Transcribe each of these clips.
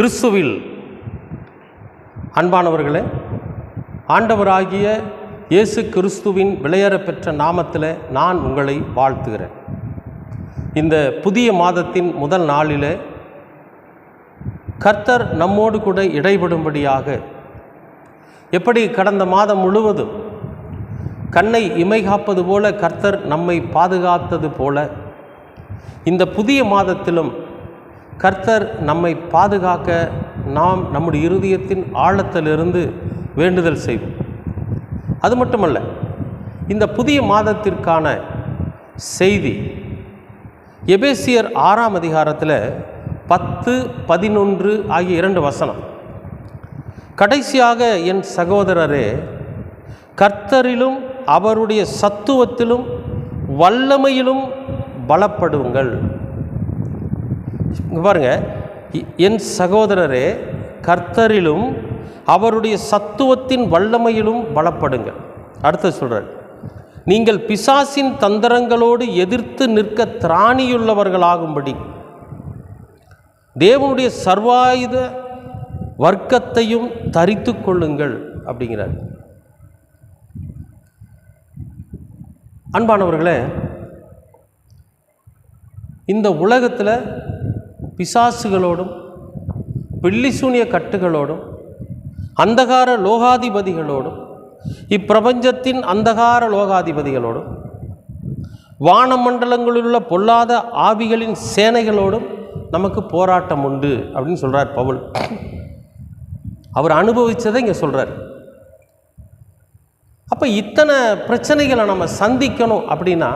கிறிஸ்துவில். அன்பானவர்களே ஆண்டவராகிய இயேசு கிறிஸ்துவின் விளையற பெற்ற நாமத்தில் நான் உங்களை வாழ்த்துகிறேன். இந்த புதிய மாதத்தின் முதல் நாளில் கர்த்தர் நம்மோடு கூட இடைபடும்படியாக எப்படி கடந்த மாதம் முழுவதும் கண்ணை இமைகாப்பது போல கர்த்தர் நம்மை பாதுகாத்தது போல இந்த புதிய மாதத்திலும் கர்த்தர் நம்மை பாதுகாக்க நாம் நம்முடைய இருதயத்தின் ஆழத்திலிருந்து வேண்டுதல் செய்வோம். அது மட்டுமல்ல இந்த புதிய மாதத்திற்கான செய்தி எபேசியர் ஆறாம் அதிகாரத்தில் பத்து பதினொன்று ஆகிய இரண்டு வசனம். கடைசியாக என் சகோதரரே கர்த்தரிலும் அவருடைய சத்துவத்திலும் வல்லமையிலும் பலப்படுங்கள். இங்கே பாருங்க. என் சகோதரரே கர்த்தரிலும் அவருடைய சத்துவத்தின் வல்லமையிலும் பலப்படுங்கள். அடுத்து சொல்கிறார் நீங்கள் பிசாசின் தந்திரங்களோடு எதிர்த்து நிற்க திராணியுள்ளவர்களாகும்படி. தேவனுடைய சர்வாயுத வர்க்கத்தையும் தரித்து கொள்ளுங்கள் அப்படிங்கிறார். அன்பானவர்களே இந்த உலகத்தில் பிசாசுகளோடும் பில்லிசூனிய கட்டுகளோடும் அந்தகார லோகாதிபதிகளோடும் இப்பிரபஞ்சத்தின் அந்தகார லோகாதிபதிகளோடும் வானமண்டலங்களிலுள்ள பொல்லாத ஆவிகளின் சேனைகளோடும் நமக்கு போராட்டம் உண்டு அப்படின்னு சொல்கிறார் பவுல். அவர் அனுபவித்ததை இங்கே சொல்கிறார் அப்போ இத்தனை பிரச்சனைகளை நம்ம சந்திக்கணும் அப்படின்னா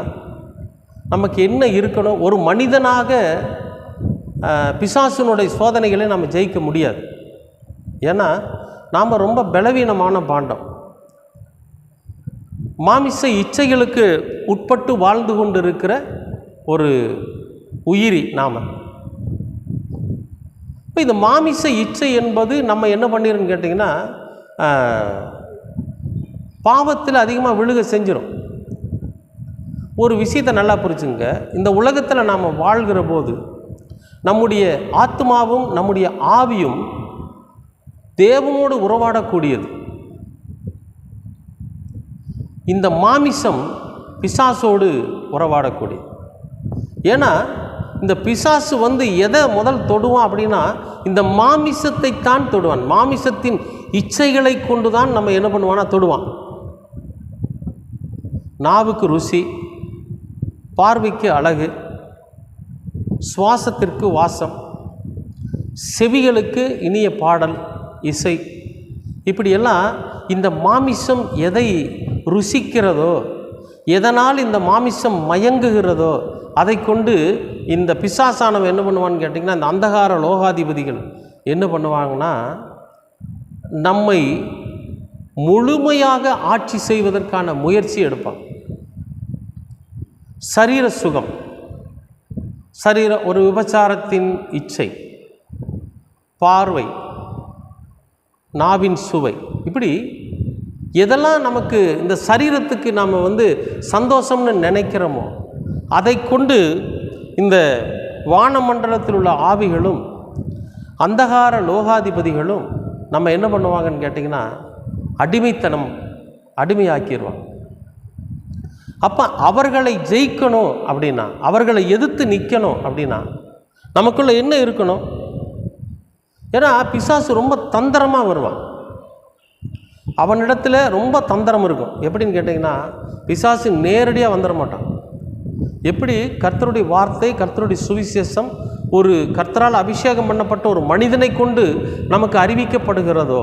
நமக்கு என்ன இருக்கணும்? ஒரு மனிதனாக பிசாசினுடைய சோதனைகளை நம்ம ஜெயிக்க முடியாது. ஏன்னா நாம் ரொம்ப பலவீனமான பாண்டம். மாமிச இச்சைகளுக்கு உட்பட்டு வாழ்ந்து கொண்டு இருக்கிற ஒரு உயிரி நாம். இப்போ இந்த மாமிச இச்சை என்பது நம்ம என்ன பண்ணிடுன்னு கேட்டிங்கன்னா பாவத்தில் அதிகமாக விழுக செஞ்சிடும் ஒரு விஷயத்தை நல்லா புரிச்சுங்க இந்த உலகத்தில் நாம் வாழ்கிற போது நம்முடைய ஆத்மாவும் நம்முடைய ஆவியும் தேவனோடு உறவாடக்கூடியது. இந்த மாமிசம் பிசாசோடு உறவாடக்கூடியது. ஏன்னா இந்த பிசாசு வந்து எதை முதல் தொடுவான் அப்படின்னா இந்த மாமிசத்தை தான் தொடுவான். மாமிசத்தின் இச்சைகளை கொண்டு தான் நம்ம என்ன பண்ணுவானா தொடுவான். நாவுக்கு ருசி பார்வைக்கு அழகு சுவாசத்திற்கு வாசம் செவிகளுக்கு இனிய பாடல் இசை. இப்படியெல்லாம் இந்த மாமிசம் எதை ருசிக்கிறதோ எதனால் இந்த மாமிசம் மயங்குகிறதோ அதை கொண்டு இந்த பிசாசானவன் என்ன பண்ணுவான்னு கேட்டிங்கன்னா இந்த அந்தகார லோகாதிபதிகள் என்ன பண்ணுவாங்கன்னா நம்மை முழுமையாக ஆட்சி செய்வதற்கான முயற்சி எடுப்பான் சரீர சுகம். சரீர ஒரு விபச்சாரத்தின் இச்சை பார்வை நாவின் சுவை இப்படி எதெல்லாம் நமக்கு இந்த சரீரத்துக்கு நாம் வந்து சந்தோஷம்னு நினைக்கிறோமோ அதை கொண்டு இந்த வானமண்டலத்தில் உள்ள ஆவிகளும் அந்தகார லோகாதிபதிகளும் நம்ம என்ன பண்ணுவாங்கன்னு கேட்டிங்கன்னா அடிமைத்தனம் அடிமையாக்கிடுவாங்க அப்போ அவர்களை ஜெயிக்கணும் அப்படின்னா அவர்களை எதிர்த்து நிற்கணும் அப்படின்னா நமக்குள்ளே என்ன இருக்கணும்? ஏன்னா பிசாசு ரொம்ப தந்திரமாக வருவான். அவனிடத்தில் ரொம்ப தந்திரம் இருக்கும். எப்படின்னு கேட்டிங்கன்னா பிசாசு நேரடியாக வந்துட மாட்டான். எப்படி? கர்த்தருடைய வார்த்தை கர்த்தருடைய சுவிசேஷம் ஒரு கர்த்தரால் அபிஷேகம் பண்ணப்பட்ட ஒரு மனிதனை கொண்டு நமக்கு அறிவிக்கப்படுகிறதோ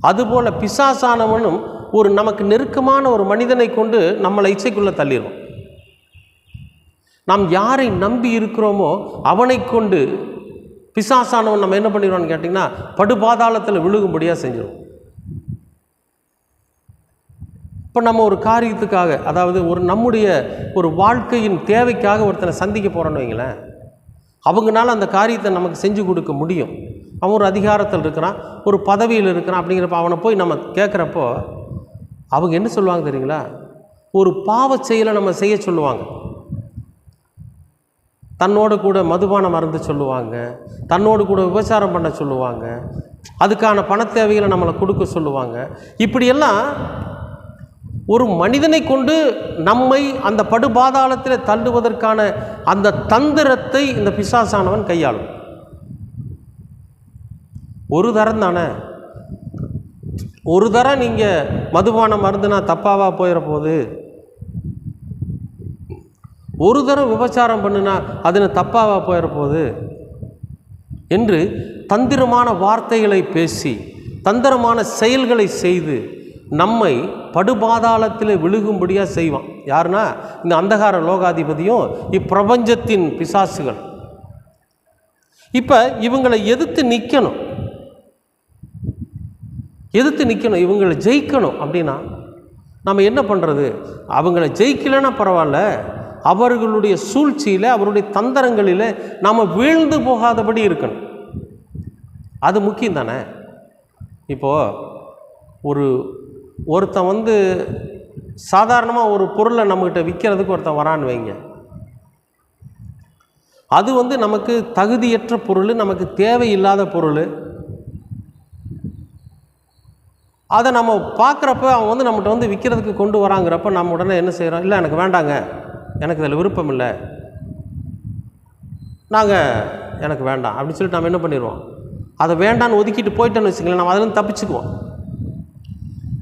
அதுபோல் பிசாசானவனும் ஒரு நமக்கு நெருக்கமான ஒரு மனிதனை கொண்டு நம்மளை இச்சைக்குள்ளே தள்ளிடுவோம் நாம் யாரை நம்பி இருக்கிறோமோ அவனை கொண்டு பிசாசானவன் நம்ம என்ன பண்ணிடுவோம்னு கேட்டிங்கன்னா படுபாதாளத்தில் விழுகும்படியாக செஞ்சிடும் இப்போ நம்ம ஒரு காரியத்துக்காக அதாவது ஒரு நம்முடைய ஒரு வாழ்க்கையின் தேவைக்காக ஒருத்தனை சந்திக்க போகிறோன்னு வைங்களேன். அவங்கனால அந்த காரியத்தை நமக்கு செஞ்சு கொடுக்க முடியும். அவன் ஒரு அதிகாரத்தில் இருக்கிறான் ஒரு பதவியில் இருக்கிறான் அப்படிங்கிறப்ப அவனை போய் நம்ம கேட்குறப்போ அவங்க என்ன சொல்லுவாங்க தெரியுங்களா? ஒரு பாவச் செயலை நம்ம செய்ய சொல்லுவாங்க. தன்னோடு கூட மதுபானம் மருந்து சொல்லுவாங்க. தன்னோடு கூட விபச்சாரம் பண்ண சொல்லுவாங்க. அதுக்கான பண தேவைகளை நம்மளை கொடுக்க சொல்லுவாங்க. இப்படியெல்லாம் ஒரு மனிதனை கொண்டு நம்மை அந்த படுபாதாளத்தில் தள்ளுவதற்கான அந்த தந்திரத்தை இந்த பிசாசானவன் கையாளும். ஒரு தரம் தானே. ஒரு தரம் நீங்கள் மதுபானம் மருந்துனா தப்பாவா போயிட போகுது ஒரு தரம் விபச்சாரம் பண்ணுனா அது தப்பாவா போயிட போகுது என்று தந்திரமான வார்த்தைகளை பேசி தந்திரமான செயல்களை செய்து நம்மை படுபாதாளத்தில் விழுகும்படியாக செய்வான். யாருன்னா இந்த அந்தகார லோகாதிபதியும் இப்பிரபஞ்சத்தின் பிசாசுகள். இப்போ இவங்களை எதிர்த்து நிற்கணும் எதிர்த்து நிற்கணும் இவங்களை ஜெயிக்கணும் அப்படின்னா நம்ம என்ன பண்ணுறது அவங்கள ஜெயிக்கலைன்னா பரவாயில்ல. அவர்களுடைய சூழ்ச்சியில் அவருடைய தந்திரங்களில் நாம் வீழ்ந்து போகாதபடி இருக்கணும். அது முக்கியம் தானே? இப்போது ஒரு ஒருத்தன் வந்து சாதாரணமாக ஒரு பொருளை நம்மக்கிட்ட விற்கிறதுக்கு ஒருத்தன் வரான்னு வைங்க. அது வந்து நமக்கு தகுதியற்ற பொருள் நமக்கு தேவையில்லாத பொருள் அதை நம்ம பார்க்குறப்ப அவன் வந்து நம்மகிட்ட வந்து விற்கிறதுக்கு கொண்டு வராங்கிறப்ப நம்ம உடனே என்ன செய்கிறோம் இல்லை எனக்கு வேண்டாங்க. எனக்கு இதில் விருப்பம் இல்லை. நாங்கள் எனக்கு வேண்டாம். அப்படின்னு சொல்லிட்டு நம்ம என்ன பண்ணிடுவோம்? அதை வேண்டான்னு ஒதுக்கிட்டு போயிட்டோன்னு வச்சுங்களேன் நம்ம அதில் தப்பிச்சுக்குவோம்.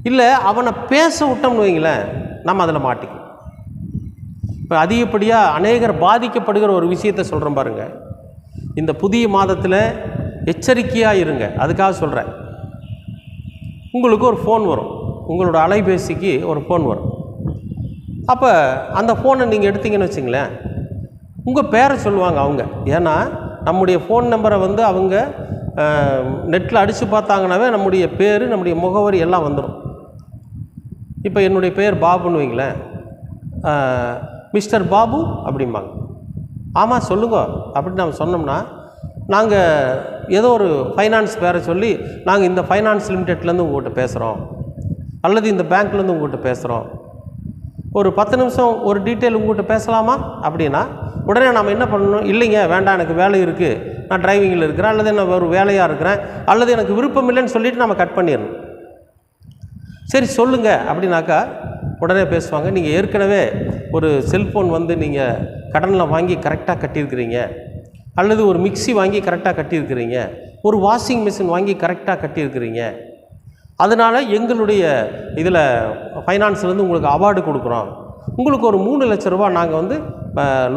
இல்லை அவனை பேச விட்டோம்னு வைங்களேன் நம்ம அதில் மாட்டிக்குவோம். இப்போ அதிகப்படியாக அநேகர் பாதிக்கப்படுகிற ஒரு விஷயத்தை சொல்கிறேன் பாருங்கள் இந்த புதிய மாதத்தில் எச்சரிக்கையாக இருங்க. அதுக்காக சொல்கிறேன். உங்களுக்கு ஒரு ஃபோன் வரும். உங்களோட அலைபேசிக்கு ஒரு ஃபோன் வரும். அப்போ அந்த ஃபோனை நீங்கள் எடுத்தீங்கன்னு வச்சுங்களேன் உங்கள் பேரை சொல்லுவாங்க அவங்க. ஏன்னா நம்முடைய ஃபோன் நம்பரை வந்து அவங்க நெட்டில் அடித்து பார்த்தாங்கனாவே நம்முடைய பேர் நம்முடைய முகவரி எல்லாம் வந்துடும் இப்போ என்னுடைய பேர் பாபுன்னு வைங்களேன். மிஸ்டர் பாபு அப்படிம்பாங்க. ஆமாம் சொல்லுங்க. அப்படின்னு நம்ம சொன்னோம்னா நாங்கள் ஏதோ ஒரு ஃபைனான்ஸ் பேரை சொல்லி நாங்கள் இந்த ஃபைனான்ஸ் லிமிடெட்லேருந்து உங்கள்கிட்ட பேசுகிறோம் அல்லது இந்த பேங்க்லேருந்து உங்கள்கிட்ட பேசுகிறோம் ஒரு பத்து நிமிஷம் ஒரு டீட்டெயில் உங்கள்கிட்ட பேசலாமா? அப்படின்னா உடனே நம்ம என்ன பண்ணணும்? இல்லைங்க வேண்டாம் எனக்கு வேலை இருக்குது நான் டிரைவிங்கில் இருக்கிறேன் அல்லது நான் ஒரு வேலையாக இருக்கிறேன் அல்லது எனக்கு விருப்பம் இல்லைன்னு சொல்லிவிட்டு நம்ம கட் பண்ணிடணும். சரி சொல்லுங்கள் அப்படின்னாக்கா உடனே பேசுவாங்க. நீங்கள் ஏற்கனவே ஒரு செல்ஃபோன் வந்து நீங்கள் கடனில் வாங்கி கரெக்டாக கட்டியிருக்கிறீங்க. அல்லது ஒரு மிக்சி வாங்கி கரெக்டாக கட்டியிருக்கிறீங்க ஒரு வாஷிங் மிஷின் வாங்கி கரெக்டாக கட்டியிருக்கிறீங்க அதனால் எங்களுடைய இதில் ஃபைனான்ஸ்லேருந்து உங்களுக்கு அவார்டு கொடுக்குறோம். உங்களுக்கு ஒரு மூணு லட்ச ரூபா நாங்கள் வந்து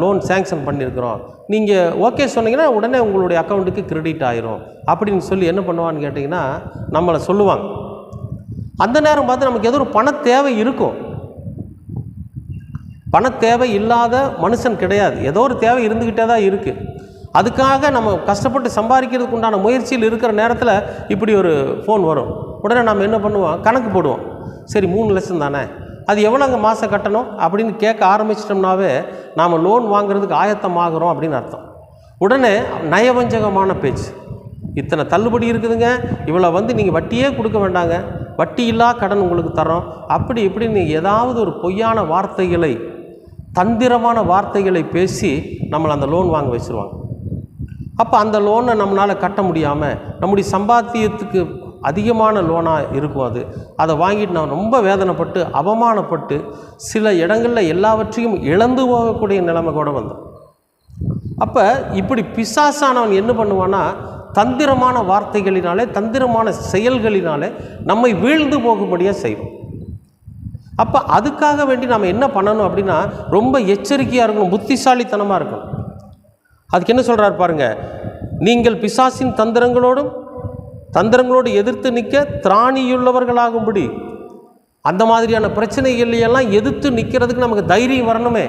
லோன் சேங்ஷன் பண்ணியிருக்கிறோம். நீங்கள் ஓகே சொன்னீங்கன்னா உடனே உங்களுடைய அக்கௌண்ட்டுக்கு கிரெடிட் ஆயிரும். அப்படின்னு சொல்லி என்ன பண்ணுவான்னு கேட்டிங்கன்னா நம்மளை சொல்லுவாங்க. அந்த நேரம் பார்த்து நமக்கு ஏதோ ஒரு பண தேவை இருக்கும். பண தேவை இல்லாத மனுஷன் கிடையாது. ஏதோ ஒரு தேவை இருந்துக்கிட்டே தான் இருக்குது அதுக்காக நம்ம கஷ்டப்பட்டு சம்பாதிக்கிறதுக்கு உண்டான முயற்சியில் இருக்கிற நேரத்தில் இப்படி ஒரு ஃபோன் வரும். உடனே நம்ம என்ன பண்ணுவோம்? கணக்கு போடுவோம். சரி மூணு லட்சம் தானே? அது எவ்வளோங்க மாதம் கட்டணும்? அப்படின்னு கேட்க ஆரம்பிச்சிட்டோம்னாவே நாம் லோன் வாங்குறதுக்கு ஆயத்தமாகிறோம் அப்படின்னு அர்த்தம். உடனே நயவஞ்சகமான பேச்சு. இத்தனை தள்ளுபடி இருக்குதுங்க. இவ்வளோ வந்து நீங்கள் வட்டியே கொடுக்க வேண்டாங்க. வட்டி இல்லா கடன் உங்களுக்கு தரோம் அப்படி இப்படி நீங்கள் ஏதாவது ஒரு பொய்யான வார்த்தைகளை தந்திரமான வார்த்தைகளை பேசி நம்மளை அந்த லோன் வாங்க வச்சுருவாங்க. அப்போ அந்த லோனை நம்மளால் கட்ட முடியாமல் நம்முடைய சம்பாத்தியத்துக்கு அதிகமான லோனாக இருக்கும் அது. அதை வாங்கிட்டு நான் ரொம்ப வேதனைப்பட்டு அவமானப்பட்டு சில இடங்களில் எல்லாவற்றையும் இழந்து போகக்கூடிய நிலைமை கூட வந்தோம் அப்போ இப்படி பிசாசானவன் என்ன பண்ணுவான்னா தந்திரமான வார்த்தைகளினாலே தந்திரமான செயல்களினாலே நம்மை வீழ்ந்து போகும்படியாக செய்வோம் அப்போ அதுக்காக வேண்டி நம்ம என்ன பண்ணணும் அப்படின்னா ரொம்ப எச்சரிக்கையாக இருக்கணும் புத்திசாலித்தனமாக இருக்கணும். அதுக்கு என்ன சொல்கிறார் பாருங்கள் நீங்கள் பிசாசின் தந்திரங்களோடும் தந்திரங்களோடு எதிர்த்து நிற்க திராணியுள்ளவர்களாகும்படி. அந்த மாதிரியான பிரச்சனைகள்லையெல்லாம் எதிர்த்து நிற்கிறதுக்கு நமக்கு தைரியம் வரணுமே.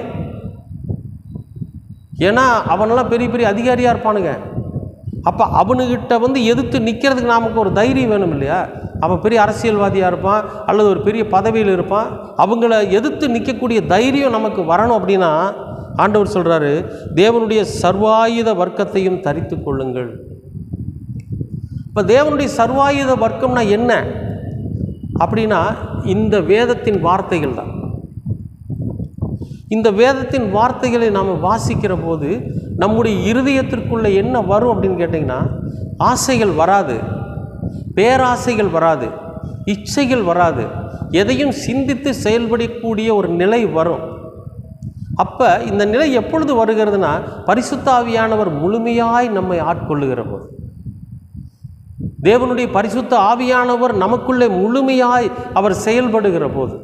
ஏன்னா அவனெல்லாம் பெரிய பெரிய அதிகாரியாக இருப்பானுங்க. அப்போ அவனுக்கிட்ட வந்து எதிர்த்து நிற்கிறதுக்கு நமக்கு ஒரு தைரியம் வேணும் இல்லையா? அவன் பெரிய அரசியல்வாதியாக இருப்பான் அல்லது ஒரு பெரிய பதவியில் இருப்பான். அவங்கள எதிர்த்து நிற்கக்கூடிய தைரியம் நமக்கு வரணும் அப்படின்னா ஆண்டவர் சொல்கிறாரு தேவனுடைய சர்வாயுத வர்க்கத்தையும் தரித்து கொள்ளுங்கள். இப்போ தேவனுடைய சர்வாயுத வர்க்கம்னா என்ன? அப்படின்னா இந்த வேதத்தின் வார்த்தைகள் தான். இந்த வேதத்தின் வார்த்தைகளை நாம் வாசிக்கிற போது நம்முடைய இருதயத்திற்குள்ளே என்ன வரும் அப்படின்னு கேட்டிங்கன்னா ஆசைகள் வராது பேராசைகள் வராது இச்சைகள் வராது எதையும் சிந்தித்து செயல்படக்கூடிய ஒரு நிலை வரும். அப்போ இந்த நிலை எப்பொழுது வருகிறதுனா பரிசுத்தாவியானவர் முழுமையாய் நம்மை ஆட்கொள்ளுகிற போது. தேவனுடைய பரிசுத்த ஆவியானவர் நமக்குள்ளே முழுமையாய் அவர் செயல்படுகிற போது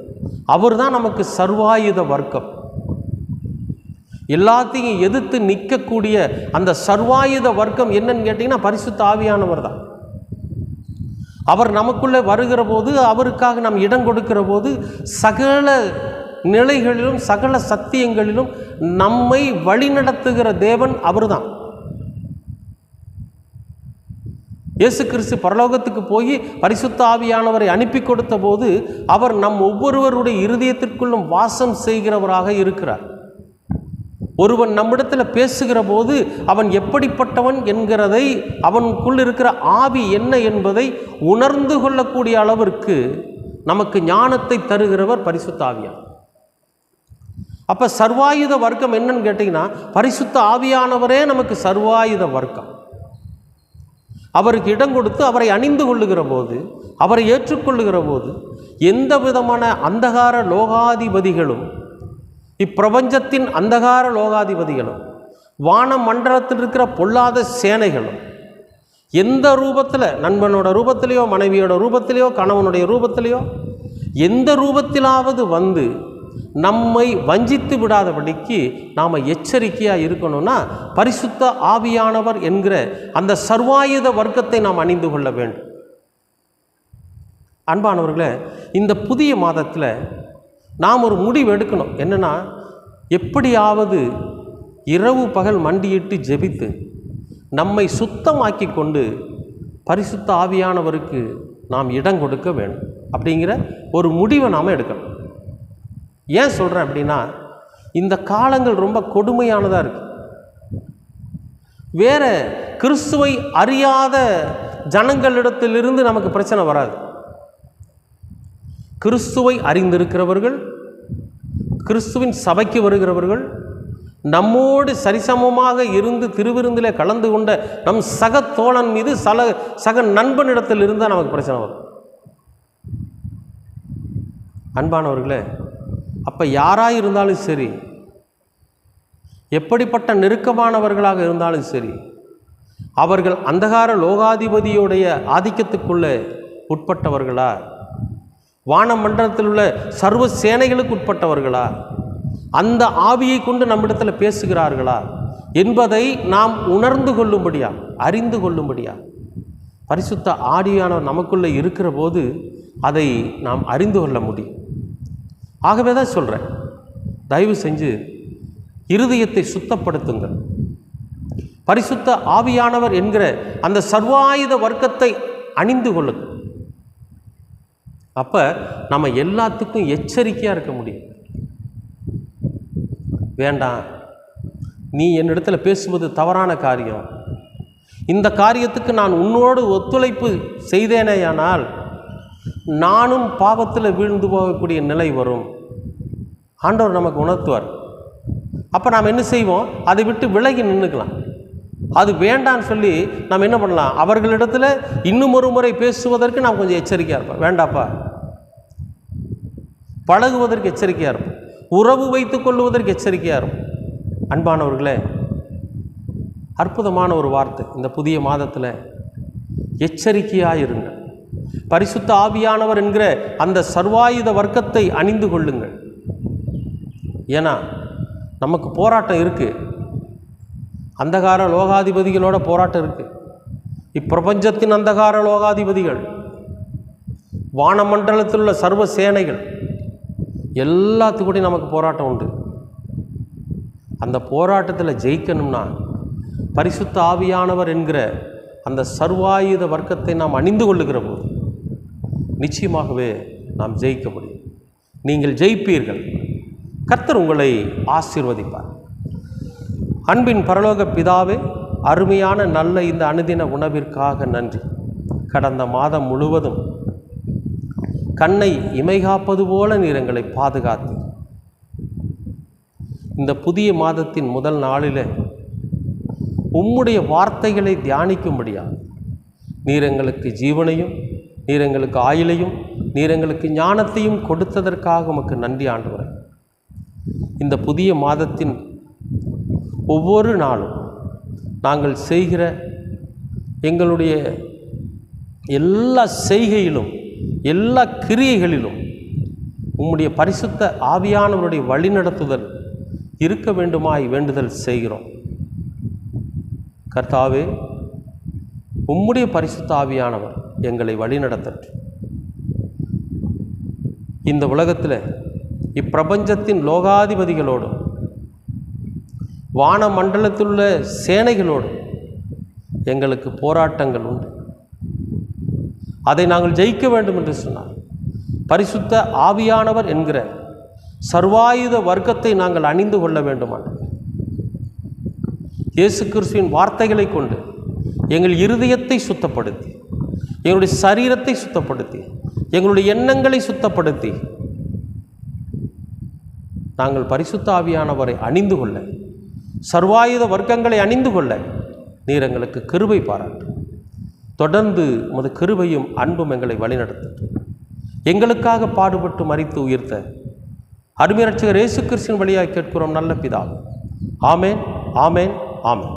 அவர் தான் நமக்கு சர்வாயுத வர்க்கம். எல்லாத்தையும் எதிர்த்து நிற்கக்கூடிய அந்த சர்வாயுத வர்க்கம் என்னன்னு கேட்டிங்கன்னா பரிசுத்த ஆவியானவர் தான். அவர் நமக்குள்ளே வருகிற போது அவருக்காக நாம் இடம் கொடுக்கிற போது சகல நிலைகளிலும் சகல சத்தியங்களிலும் நம்மை வழிநடத்துகிற தேவன் அவர்தான். இயேசு கிறிஸ்து பரலோகத்துக்கு போய் பரிசுத்த ஆவியானவரை அனுப்பி கொடுத்த போது அவர் நம் ஒவ்வொருவருடைய இருதயத்திற்குள்ளும் வாசம் செய்கிறவராக இருக்கிறார். ஒருவன் நம்மிடத்தில் பேசுகிற போது அவன் எப்படிப்பட்டவன் என்கிறதை அவனுக்குள் இருக்கிற ஆவி என்ன என்பதை உணர்ந்து கொள்ளக்கூடிய அளவிற்கு நமக்கு ஞானத்தை தருகிறவர் பரிசுத்தாவியா அப்போ சர்வாயுத வர்க்கம் என்னன்னு கேட்டிங்கன்னா பரிசுத்த ஆவியானவரே நமக்கு சர்வாயுத வர்க்கம். அவருக்கு இடம் கொடுத்து அவரை அணிந்து கொள்ளுகிற போது அவரை ஏற்றுக்கொள்ளுகிற போது எந்த விதமான அந்தகார லோகாதிபதிகளும் இப்பிரபஞ்சத்தின் அந்தகார லோகாதிபதிகளும் வான மண்டலத்தில் இருக்கிற பொல்லாத சேனைகளும் எந்த ரூபத்தில் நண்பனோட ரூபத்திலையோ மனைவியோட ரூபத்திலையோ கணவனுடைய ரூபத்திலையோ எந்த ரூபத்திலாவது வந்து நம்மை வஞ்சித்து விடாதபடிக்கு நாம் எச்சரிக்கையாக இருக்கணும்னா பரிசுத்த ஆவியானவர் என்கிற அந்த சர்வாயுத வர்க்கத்தை நாம் அணிந்து கொள்ள வேண்டும். அன்பானவர்களே இந்த புதிய மாதத்தில் நாம் ஒரு முடிவு எடுக்கணும். என்னென்னா எப்படியாவது இரவு பகல் மண்டியிட்டு ஜெபித்து நம்மை சுத்தமாக்கி கொண்டு பரிசுத்த ஆவியானவருக்கு நாம் இடம் கொடுக்க வேண்டும். அப்படிங்கிற ஒரு முடிவை நாம் எடுக்கணும். ஏன் சொல்கிறேன் அப்படின்னா இந்த காலங்கள் ரொம்ப கொடுமையானதாக இருக்குது வேற கிறிஸ்துவை அறியாத ஜனங்களிடத்திலிருந்து நமக்கு பிரச்சனை வராது. கிறிஸ்துவை அறிந்திருக்கிறவர்கள் கிறிஸ்துவின் சபைக்கு வருகிறவர்கள் நம்மோடு சரிசமமாக இருந்து திருவிருந்திலே கலந்து கொண்ட நம் சக தோழன் மீது சல சக நண்பனிடத்தில் இருந்தால் நமக்கு பிரச்சனை வரும். அன்பானவர்களே அப்போ யாராக இருந்தாலும் சரி எப்படிப்பட்ட நெருக்கமானவர்களாக இருந்தாலும் சரி அவர்கள் அந்தகார லோகாதிபதியுடைய ஆதிக்கத்துக்குள்ளே உட்பட்டவர்களா? வானமண்டலத்தில் உள்ள சர்வ சேனைகளுக்கு உட்பட்டவர்களா? அந்த ஆவியை கொண்டு நம்மிடத்தில் பேசுகிறார்களா? என்பதை நாம் உணர்ந்து கொள்ளும்படியா? அறிந்து கொள்ளும்படியா? பரிசுத்த ஆடியானவர் நமக்குள்ளே இருக்கிற போது அதை நாம் அறிந்து கொள்ள முடியும். ஆகவே தான் சொல்கிறேன் தயவு செஞ்சு இருதயத்தை சுத்தப்படுத்துங்கள். பரிசுத்த ஆவியானவர் என்கிற அந்த சர்வாயுத வர்க்கத்தை அணிந்து கொள்ளுங்கள். அப்போ நம்ம எல்லாத்துக்கும் எச்சரிக்கையாக இருக்க முடியும். வேண்டாம். நீ என்னிடத்துல பேசுவது தவறான காரியம். இந்த காரியத்துக்கு நான் உன்னோடு ஒத்துழைப்பு செய்தேனேயானால் நானும் பாவத்தில் வீழ்ந்து போகக்கூடிய நிலை வரும். ஆண்டவர் நமக்கு உணர்த்துவார். அப்போ நாம் என்ன செய்வோம்? அதை விட்டு விலகி நின்றுக்கலாம் அது வேண்டான்னு சொல்லி நாம் என்ன பண்ணலாம்? அவர்களிடத்தில் இன்னும் ஒரு முறை பேசுவதற்கு நாம் கொஞ்சம் எச்சரிக்கையாக இருப்போம். வேண்டாப்பா. பழகுவதற்கு எச்சரிக்கையாக இருப்போம். உறவு வைத்துக் கொள்வதற்கு எச்சரிக்கையாக இருக்கும் அன்பானவர்களே அற்புதமான ஒரு வார்த்தை இந்த புதிய மாதத்தில். எச்சரிக்கையாக இருங்கள். பரிசுத்த ஆவியானவர் என்கிற அந்த சர்வாயுத வர்க்கத்தை அணிந்து கொள்ளுங்கள். ஏன்னா நமக்கு போராட்டம் இருக்குது அந்தகார லோகாதிபதிகளோட போராட்டம் இருக்குது இப்பிரபஞ்சத்தின் அந்தகார லோகாதிபதிகள் வானமண்டலத்தில் உள்ள சர்வ சேனைகள் எல்லாத்துக்கூடையும் நமக்கு போராட்டம் உண்டு. அந்த போராட்டத்தில் ஜெயிக்கணும்னா பரிசுத்த ஆவியானவர் என்கிற அந்த சர்வாயுத வர்க்கத்தை நாம் அணிந்து கொள்ளுகிற போது நிச்சயமாகவே நாம் ஜெயிக்க முடியும். நீங்கள் ஜெயிப்பீர்கள். கர்த்தர் உங்களை ஆசீர்வதிப்பார். அன்பின் பரலோக பிதாவே அருமையான நல்ல இந்த அனுதின உணவிற்காக நன்றி. கடந்த மாதம் முழுவதும் கண்ணை இமைகாப்பது போல நீர் எங்களை பாதுகாத்து இந்த புதிய மாதத்தின் முதல் நாளில் உம்முடைய வார்த்தைகளை தியானிக்கும்படியாக நீர் எங்களுக்கு ஜீவனையும் நீர் எங்களுக்கு ஆயுளையும் நீர் எங்களுக்கு ஞானத்தையும் கொடுத்ததற்காக உமக்கு நன்றி ஆண்டு இந்த புதிய மாதத்தின் ஒவ்வொரு நாளும் நாங்கள் செய்கிற எங்களுடைய எல்லா செய்கையிலும் எல்லா கிரியைகளிலும் உம்முடைய பரிசுத்த ஆவியானவருடைய வழிநடத்துதல் இருக்க வேண்டுமாய் வேண்டுதல் செய்கிறோம். கர்த்தாவே உம்முடைய பரிசுத்த ஆவியானவர் எங்களை வழிநடத்தட்டும். இந்த உலகத்தில் இப்பிரபஞ்சத்தின் லோகாதிபதிகளோடும் வான மண்டலத்தில் உள்ள சேனைகளோடும் எங்களுக்கு போராட்டங்கள் உண்டு. அதை நாங்கள் ஜெயிக்க வேண்டும் என்று சொன்னார். பரிசுத்த ஆவியானவர் என்கிற சர்வாயுத வர்க்கத்தை நாங்கள் அணிந்து கொள்ள வேண்டுமான. இயேசு கிறிஸ்துவின் வார்த்தைகளை கொண்டு எங்கள் இருதயத்தை சுத்தப்படுத்தி எங்களுடைய சரீரத்தை சுத்தப்படுத்தி எங்களுடைய எண்ணங்களை சுத்தப்படுத்தி நாங்கள் பரிசுத்தாவியானவரை அணிந்து கொள்ள சர்வாயுத வர்க்கங்களை அணிந்து கொள்ள நீர் எங்களுக்கு கிருபை பாராட்டு. தொடர்ந்து உமது கிருபையும் அன்பும் எங்களை வழிநடத்தட்டும் எங்களுக்காக பாடுபட்டு மறித்து உயிர்த்த அருமையரட்சகர் இயேசு கிறிஸ்தின் வழியாக கேட்கிறோம் நல்ல பிதா ஆமேன் ஆமேன் ஆமேன்.